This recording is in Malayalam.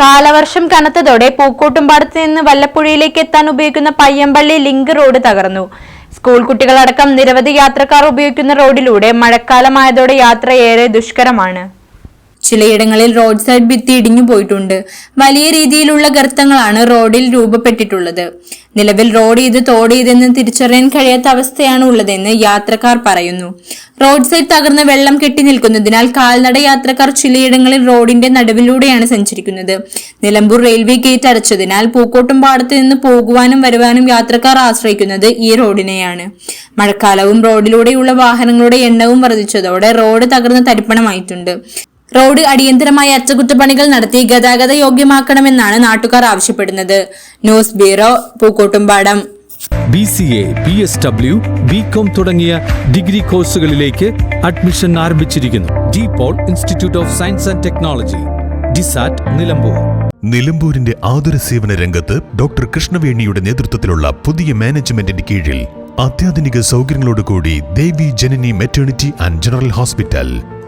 കാലവർഷം കനത്തതോടെ പൂക്കോട്ടുംപാടത്ത് നിന്ന് വല്ലപ്പുഴയിലേക്ക് എത്താൻ ഉപയോഗിക്കുന്ന പയ്യമ്പള്ളി ലിങ്ക് റോഡ് തകർന്നു. സ്കൂൾ കുട്ടികളടക്കം നിരവധി യാത്രക്കാർ ഉപയോഗിക്കുന്ന റോഡിലൂടെ മഴക്കാലമായതോടെ യാത്ര ഏറെ ദുഷ്കരമാണ്. ചിലയിടങ്ങളിൽ റോഡ് സൈഡ് ഭിത്തി ഇടിഞ്ഞു പോയിട്ടുണ്ട്. വലിയ രീതിയിലുള്ള ഗർത്തങ്ങളാണ് റോഡിൽ രൂപപ്പെട്ടിട്ടുള്ളത്. നിലവിൽ റോഡ് ഇത് തോട് ഇതെന്ന് തിരിച്ചറിയാൻ കഴിയാത്ത അവസ്ഥയാണ് ഉള്ളതെന്ന് യാത്രക്കാർ പറയുന്നു. റോഡ് സൈഡ് തകർന്ന് വെള്ളം കെട്ടി നിൽക്കുന്നതിനാൽ കാൽനട യാത്രക്കാർ ചിലയിടങ്ങളിൽ റോഡിന്റെ നടുവിലൂടെയാണ് സഞ്ചരിക്കുന്നത്. നിലമ്പൂർ റെയിൽവേ ഗേറ്റ് അടച്ചതിനാൽ പൂക്കോട്ടും പാടത്ത് നിന്ന് പോകുവാനും വരുവാനും യാത്രക്കാർ ആശ്രയിക്കുന്നത് ഈ റോഡിനെയാണ്. മഴക്കാലവും റോഡിലൂടെയുള്ള വാഹനങ്ങളുടെ എണ്ണവും വർദ്ധിച്ചതോടെ റോഡ് തകർന്ന് തരിപ്പണമായിട്ടുണ്ട്. റോഡ് അടിയന്തരമായി അറ്റകുറ്റപ്പണികൾ നടത്തി ഗതാഗത യോഗ്യമാക്കണമെന്നാണ് നാട്ടുകാർ ആവശ്യപ്പെടുന്നത്. News bureau Pookkottumpadam. B C A B S W B com തുടങ്ങിയ ഡിഗ്രി കോഴ്സുകളിലേക്ക് അഡ്മിഷൻ ആരംഭിച്ചിരിക്കുന്നു. De Paul institute of science and technology DISAT Nilambur. നിലമ്പൂരിന്റെ ആതുര സേവന രംഗത്ത് ഡോക്ടർ കൃഷ്ണവേണിയുടെ നേതൃത്വത്തിലുള്ള പുതിയ മാനേജ്മെന്റിന്റെ കീഴിൽ അത്യാധുനിക സൗകര്യങ്ങളോടുകൂടി Devi Janani maternity and general hospital.